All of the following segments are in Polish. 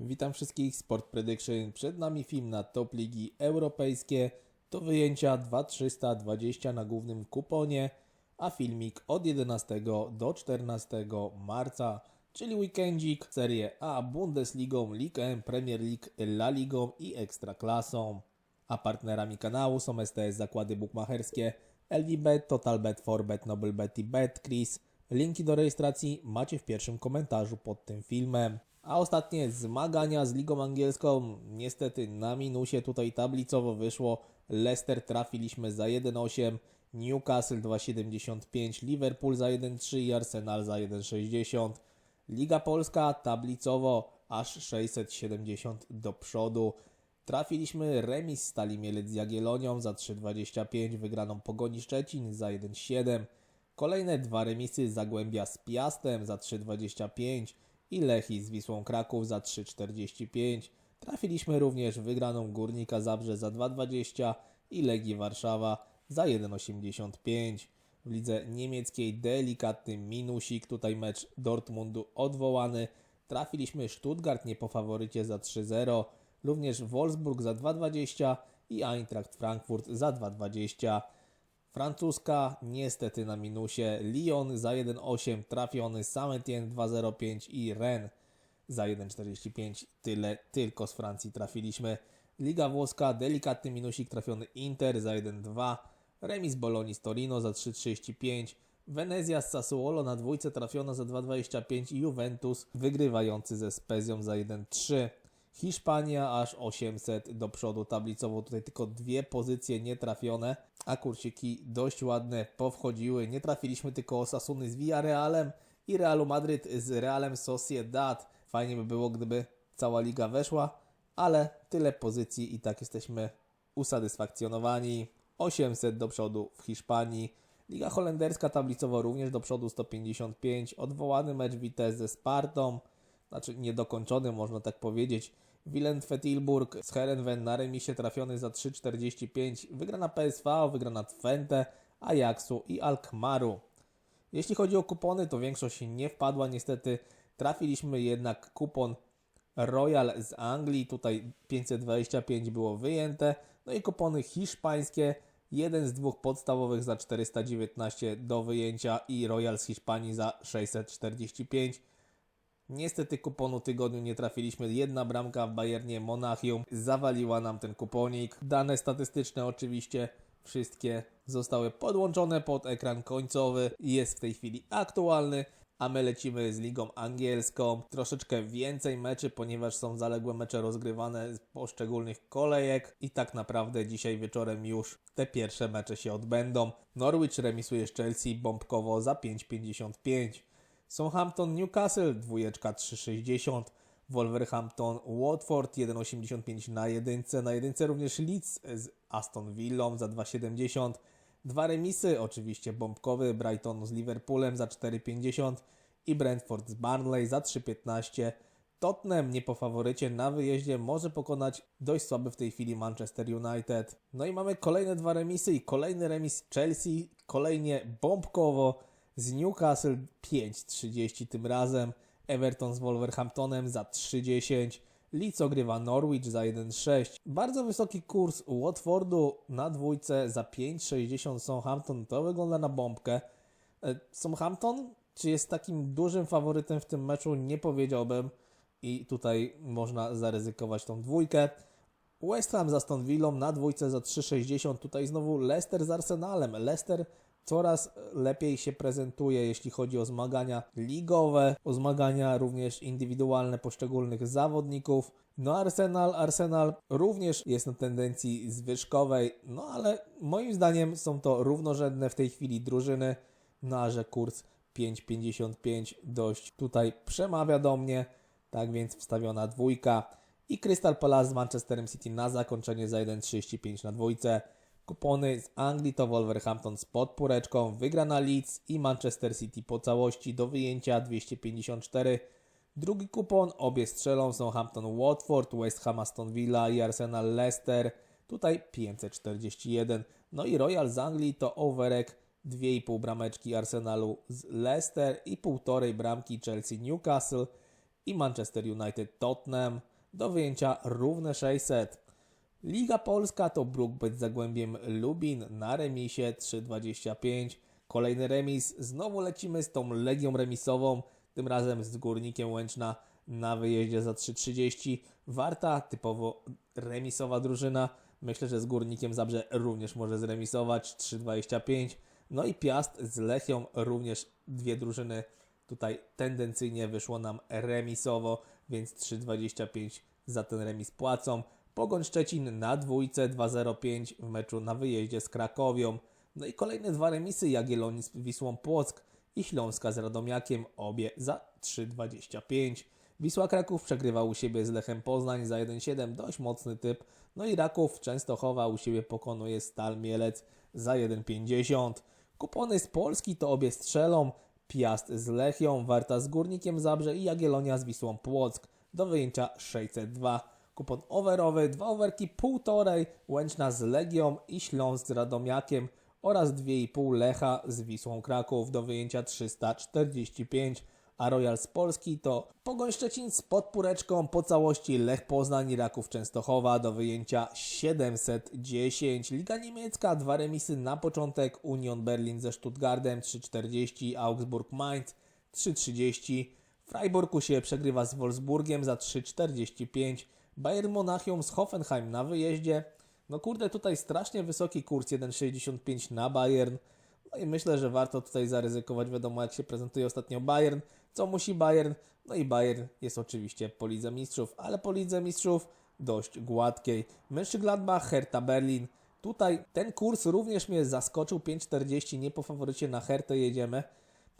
Witam wszystkich, Sport Prediction. Przed nami film na top ligi europejskie. To wyjęcia 2320 na głównym kuponie, a filmik od 11 do 14 marca, czyli weekendzik Serie A, Bundesligą, Ligue 1, Premier League, La Ligą i Ekstraklasą. A partnerami kanału są STS Zakłady Bukmacherskie, LVBet, TotalBet, Forbet, NobleBet i BetCris. Linki do rejestracji macie w pierwszym komentarzu pod tym filmem. A ostatnie zmagania z Ligą Angielską, niestety na minusie tutaj tablicowo wyszło. Leicester trafiliśmy za 1,8, Newcastle 2,75, Liverpool za 1,3 i Arsenal za 1,60. Liga Polska tablicowo aż 670 do przodu. Trafiliśmy remis Stali Mielec z Jagiellonią za 3,25, wygraną Pogoni Szczecin za 1,7. Kolejne dwa remisy Zagłębia z Piastem za 3,25 i Lechi z Wisłą Kraków za 3,45. Trafiliśmy również wygraną Górnika Zabrze za 2,20 i Legii Warszawa za 1,85. W lidze niemieckiej delikatny minusik, tutaj mecz Dortmundu odwołany. Trafiliśmy Stuttgart nie po faworycie za 3,0, również Wolfsburg za 2,20 i Eintracht Frankfurt za 2,20. Francuska niestety na minusie, Lyon za 1,8 trafiony, Saint-Étienne 2,05 i Rennes za 1,45. Tyle tylko z Francji trafiliśmy. Liga włoska, delikatny minusik trafiony Inter za 1,2, remis Bologni z Torino za 3,35, Venezia z Sassuolo na dwójce trafiona za 2,25 i Juventus wygrywający ze Spezią za 1,3. Hiszpania aż 800 do przodu tablicowo. Tutaj tylko dwie pozycje nietrafione, a kurciki dość ładne powchodziły. Nie trafiliśmy tylko Osasuny z Villarrealem i Realu Madryt z Realem Sociedad. Fajnie by było, gdyby cała liga weszła, ale tyle pozycji i tak jesteśmy usatysfakcjonowani. 800 do przodu w Hiszpanii. Liga holenderska tablicowo również do przodu 155. Odwołany mecz Vitesse ze Spartą, znaczy niedokończony można tak powiedzieć. Willem Tilburg z Herenven remisie trafiony za 3,45. Wygrana PSV, wygrana Twente, Ajaxu i Alkmaru. Jeśli chodzi o kupony, to większość nie wpadła niestety. Trafiliśmy jednak kupon Royal z Anglii, tutaj 525 było wyjęte. No i kupony hiszpańskie, jeden z dwóch podstawowych za 419 do wyjęcia i Royal z Hiszpanii za 645. Niestety kuponu tygodniu nie trafiliśmy. Jedna bramka w Bayernie Monachium zawaliła nam ten kuponik. Dane statystyczne oczywiście wszystkie zostały podłączone pod ekran końcowy. Jest w tej chwili aktualny. A my lecimy z ligą angielską. Troszeczkę więcej meczy, ponieważ są zaległe mecze rozgrywane z poszczególnych kolejek. I tak naprawdę dzisiaj wieczorem już te pierwsze mecze się odbędą. Norwich remisuje z Chelsea bombkowo za 5,55. Southampton Newcastle dwójeczka 3,60 Wolverhampton Watford 1,85 na jedynce, na jedynce również Leeds z Aston Villą za 2,70 dwa remisy, oczywiście bombkowy Brighton z Liverpoolem za 4,50 i Brentford z Barnley za 3,15 Tottenham nie po faworycie na wyjeździe może pokonać dość słaby w tej chwili Manchester United. No i mamy kolejne dwa remisy i kolejny remis Chelsea, kolejnie bombkowo z Newcastle 5,30 tym razem, Everton z Wolverhamptonem za 3,10, Leeds ogrywa Norwich za 1,6. Bardzo wysoki kurs Watfordu na dwójce za 5,60 Southampton, to wygląda na bombkę. E, Southampton, czy jest takim dużym faworytem w tym meczu, nie powiedziałbym i tutaj można zaryzykować tą dwójkę. West Ham z Aston Villą na dwójce za 3,60. Tutaj znowu Leicester z Arsenalem. Leicester coraz lepiej się prezentuje, jeśli chodzi o zmagania ligowe, o zmagania również indywidualne poszczególnych zawodników. No Arsenal, Arsenal również jest na tendencji zwyżkowej, no ale moim zdaniem są to równorzędne w tej chwili drużyny, no a że kurs 5,55 dość tutaj przemawia do mnie, tak więc wstawiona dwójka i Crystal Palace z Manchesterem City na zakończenie za 1,35 na dwójce. Kupony z Anglii to Wolverhampton z podpóreczką, wygrana Leeds i Manchester City po całości do wyjęcia 254. Drugi kupon, obie strzelą są Hampton Watford, West Ham Aston Villa i Arsenal Leicester. Tutaj 541. No i Royal z Anglii to overek 2,5 brameczki Arsenalu z Leicester i 1,5 bramki Chelsea Newcastle i Manchester United Tottenham do wyjęcia równe 600. Liga Polska to Brookbet z Zagłębiem Lubin na remisie 3,25. Kolejny remis, znowu lecimy z tą Legią remisową, tym razem z Górnikiem Łęczna na wyjeździe za 3,30. Warta, typowo remisowa drużyna. Myślę, że z Górnikiem Zabrze również może zremisować 3,25. No i Piast z Lechią również dwie drużyny tutaj tendencyjnie wyszło nam remisowo, więc 3,25 za ten remis płacą. Pogoń Szczecin na dwójce 2,05 w meczu na wyjeździe z Krakowią. No i kolejne dwa remisy Jagiellonii z Wisłą Płock i Śląska z Radomiakiem, obie za 3,25. Wisła Kraków przegrywa u siebie z Lechem Poznań za 1,7, dość mocny typ. No i Raków Częstochowa u siebie pokonuje Stal Mielec za 1,50. Kupony z Polski to obie strzelą, Piast z Lechią, Warta z Górnikiem Zabrze i Jagiellonia z Wisłą Płock do wyjęcia 602. Kupon overowy, dwa overki półtorej, Łęczna z Legią i Śląsk z Radomiakiem oraz 2,5 Lecha z Wisłą Kraków. Do wyjęcia 345, a Royal z Polski to Pogoń Szczecin z podpóreczką. Po całości Lech Poznań i Raków Częstochowa. Do wyjęcia 710. Liga Niemiecka, dwa remisy na początek, Union Berlin ze Stuttgartem 340, Augsburg Mainz 330, Freiburg u siebie przegrywa z Wolfsburgiem za 3,45. Bayern Monachium z Hoffenheim na wyjeździe. No kurde, tutaj strasznie wysoki kurs 1,65 na Bayern. No i myślę, że warto tutaj zaryzykować. Wiadomo, jak się prezentuje ostatnio Bayern. Co musi Bayern? No i Bayern jest oczywiście po Lidze Mistrzów, ale po Lidze Mistrzów dość gładkiej. Mönchengladbach, Hertha Berlin. Tutaj ten kurs również mnie zaskoczył. 5,40 nie po faworycie na Hertę jedziemy.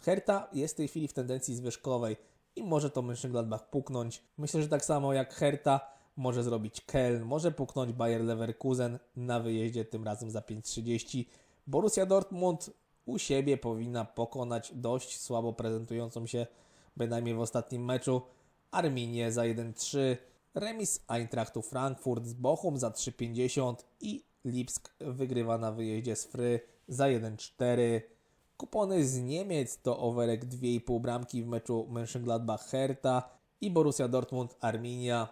Hertha jest w tej chwili w tendencji zwyżkowej i może to Mönchengladbach puknąć. Myślę, że tak samo jak Hertha może zrobić Köln, może puknąć Bayer Leverkusen na wyjeździe tym razem za 5,30. Borussia Dortmund u siebie powinna pokonać dość słabo prezentującą się, bynajmniej w ostatnim meczu, Arminię za 1,3. Remis Eintrachtu Frankfurt z Bochum za 3,50 i Lipsk wygrywa na wyjeździe z Fry za 1,4. Kupony z Niemiec to overek 2,5 bramki w meczu Mönchengladbach-Hertha i Borussia Dortmund-Arminia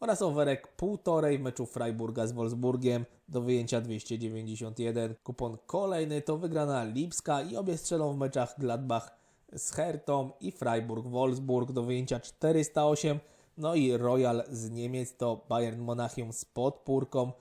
oraz overek 1,5 w meczu Freiburga z Wolfsburgiem do wyjęcia 291. Kupon kolejny to wygrana Lipska i obie strzelą w meczach Gladbach z Hertą i Freiburg-Wolfsburg do wyjęcia 408. No i Royal z Niemiec to Bayern Monachium z podpórką.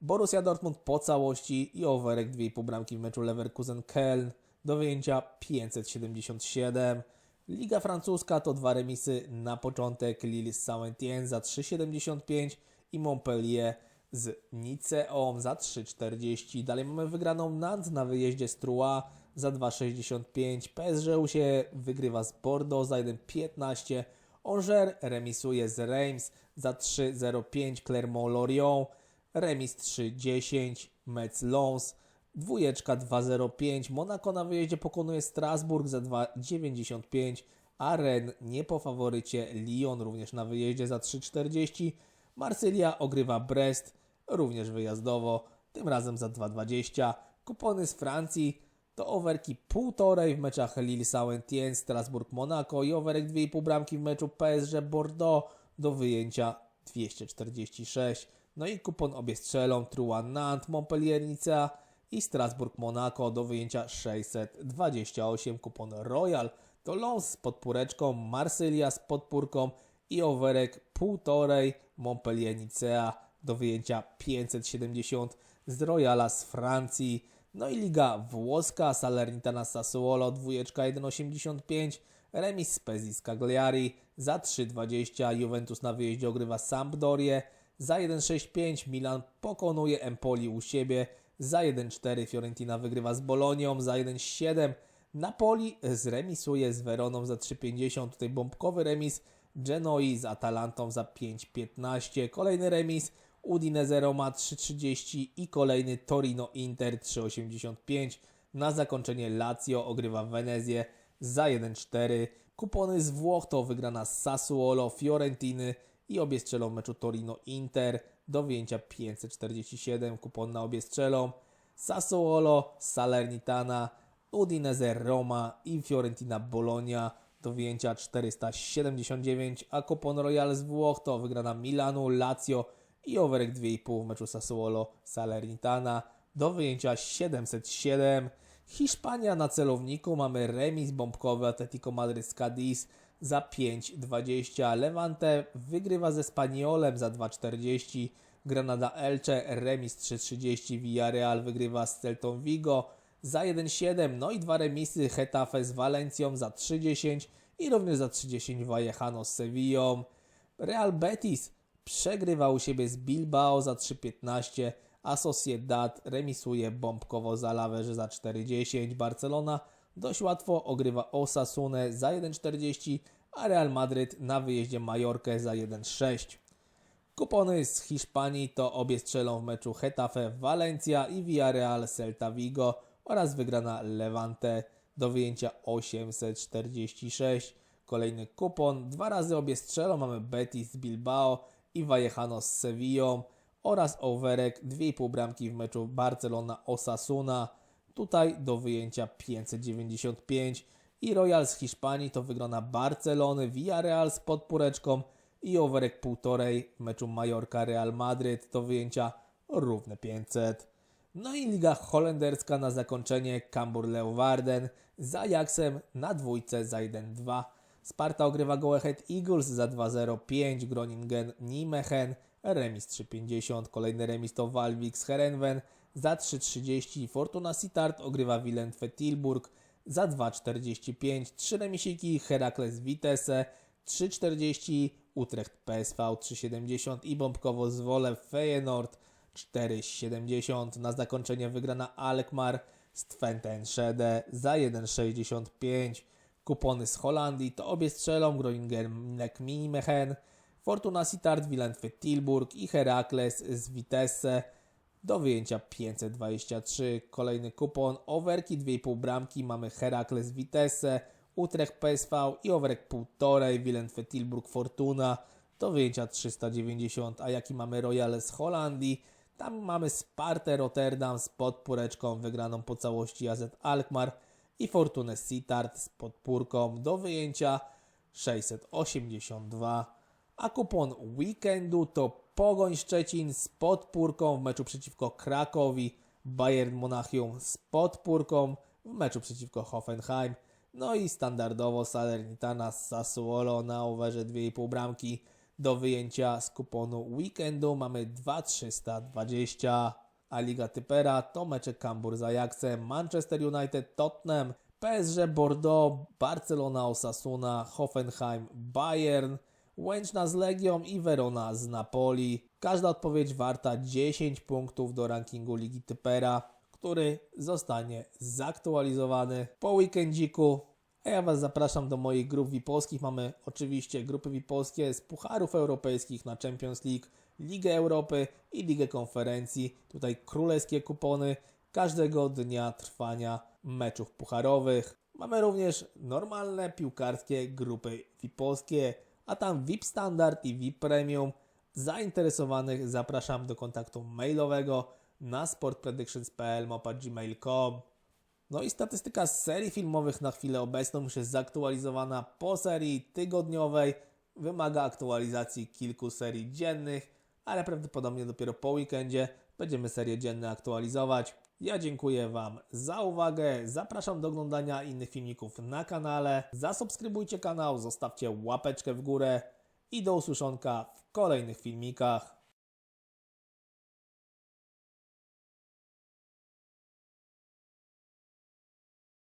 Borussia Dortmund po całości i overek 2,5 bramki w meczu Leverkusen-Köln do wyjęcia 577. Liga francuska to dwa remisy na początek Lille z Saint-Étienne za 3,75 i Montpellier z Niceą za 3,40. Dalej mamy wygraną Nantes na wyjeździe z Troyes za 2,65. PSG się wygrywa z Bordeaux za 1,15. Angers remisuje z Reims za 3,05. Clermont-Lorient remis 3,10. Metz-Lens Dwójeczka 2,05. Monaco na wyjeździe pokonuje Strasburg za 2,95. A Rennes nie po faworycie. Lyon również na wyjeździe za 3,40. Marsylia ogrywa Brest również wyjazdowo. Tym razem za 2,20. Kupony z Francji to overki 1,5 w meczach Lille Saint-Étienne, Strasburg Monaco i overek 2,5 bramki w meczu PSG Bordeaux do wyjęcia 246. No i kupon obie strzelą Truan Nantes, Montpellier Nicea i Strasburg Monaco do wyjęcia 628 kupon Royal to Lons z podpóreczką, Marsylia z podpórką i overek 1,5 Montpellier Nicea do wyjęcia 570 z Royala z Francji. No i Liga Włoska, Salernitana Sassuolo, dwójeczka 1,85, remis z Pezzi z Cagliari za 3,20, Juventus na wyjeździe ogrywa Sampdorię za 1,65, Milan pokonuje Empoli u siebie za 1-4 Fiorentina wygrywa z Bolonią, za 1-7 Napoli zremisuje z Weroną za 3-50, tutaj bombkowy remis Genoi z Atalantą za 5-15, kolejny remis Udinese Roma 3-30 i kolejny Torino Inter 3-85. Na zakończenie Lazio ogrywa Venezję za 1-4. Kupony z Włoch to wygrana z Sassuolo, Fiorentiny i obie strzelą meczu Torino Inter do wyjęcia 547, kupon na obie strzelą. Sassuolo, Salernitana, Udinese Roma i Fiorentina Bologna do wyjęcia 479, a kupon Royal z Włoch to wygrana Milanu, Lazio i overek 2,5 w meczu Sassuolo Salernitana do wyjęcia 707. Hiszpania na celowniku mamy remis bombkowy Atletico Madryt z Cadiz za 5,20. Levante wygrywa ze Spaniolem za 2,40. Granada Elche remis 3,30. Villarreal wygrywa z Celtą Vigo za 1,7. No i dwa remisy Getafe z Valencją za 3,10 i również za 3,10 Vallecano z Sevillą. Real Betis przegrywa u siebie z Bilbao za 3,15, a Sociedad remisuje bombkowo za Lawerze za 4,10. Barcelona dość łatwo ogrywa Osasunę za 1,40, a Real Madryt na wyjeździe Majorkę za 1,6. Kupony z Hiszpanii to obie strzelą w meczu Getafe Valencia i Villarreal Celta Vigo oraz wygrana Levante do wyjęcia 846. Kolejny kupon, dwa razy obie strzelą, mamy Betis Bilbao i Vallecano z Sevillą oraz overek 2,5 bramki w meczu Barcelona-Osasuna. Tutaj do wyjęcia 595 i Royal z Hiszpanii to wygrana Barcelony, Villarreal z podpóreczką i overek 1,5 w meczu Mallorca-Real Madryt do wyjęcia równe 500. No i Liga Holenderska na zakończenie Cambuur Leeuwarden z Ajaxem na dwójce za 1-2. Sparta ogrywa Go Ahead Eagles za 2-0-5, Groningen Nijmegen, remis 3-50, kolejny remis to Walwik z Herenven za 3-30, Fortuna Sittard ogrywa Willem Tilburg za 2-45, 3 remisiki Herakles Vitesse 3-40, Utrecht PSV 3-70 i bombkowo Zwolle Feyenoord 4,70. Na zakończenie wygrana Alkmaar z Twente Enschede za 1,65. Kupony z Holandii to obie strzelą Groningen Nek Nijmegen, Fortuna Sittard Willem Tilburg i Herakles z Vitesse do wyjęcia 523. Kolejny kupon overki 2,5 bramki mamy Herakles Vitesse, Utrecht PSV i overek 1,5 Willem Tilburg Fortuna do wyjęcia 390. A jaki mamy Royal z Holandii? Tam mamy Spartę Rotterdam z podpóreczką wygraną po całości AZ Alkmaar i Fortunę Sittard z podpórką do wyjęcia 682. A kupon weekendu to Pogoń Szczecin z podpórką w meczu przeciwko Krakowi, Bayern Monachium z podpórką w meczu przeciwko Hoffenheim, no i standardowo Salernitana z Sassuolo na overze 2,5 bramki. Do wyjęcia z kuponu weekendu mamy 2,320, a Liga Typera to mecze Cambuur z Ajaxem, Manchester United, Tottenham, PSG Bordeaux, Barcelona Osasuna, Hoffenheim, Bayern, Łęczna z Legią i Verona z Napoli. Każda odpowiedź warta 10 punktów do rankingu Ligi Typera, który zostanie zaktualizowany po weekendziku. A ja Was zapraszam do moich grup VIP-owskich. Mamy oczywiście grupy VIP-owskie z pucharów europejskich na Champions League, Ligę Europy i Ligę Konferencji. Tutaj królewskie kupony każdego dnia trwania meczów pucharowych. Mamy również normalne piłkarskie grupy VIP-owskie, a tam VIP Standard i VIP Premium. Zainteresowanych zapraszam do kontaktu mailowego na sportpredictions.pl.gmail.com No i statystyka z serii filmowych na chwilę obecną już jest zaktualizowana po serii tygodniowej. Wymaga aktualizacji kilku serii dziennych, ale prawdopodobnie dopiero po weekendzie będziemy serię dzienne aktualizować. Ja dziękuję Wam za uwagę, zapraszam do oglądania innych filmików na kanale, zasubskrybujcie kanał, zostawcie łapeczkę w górę i do usłyszonka w kolejnych filmikach.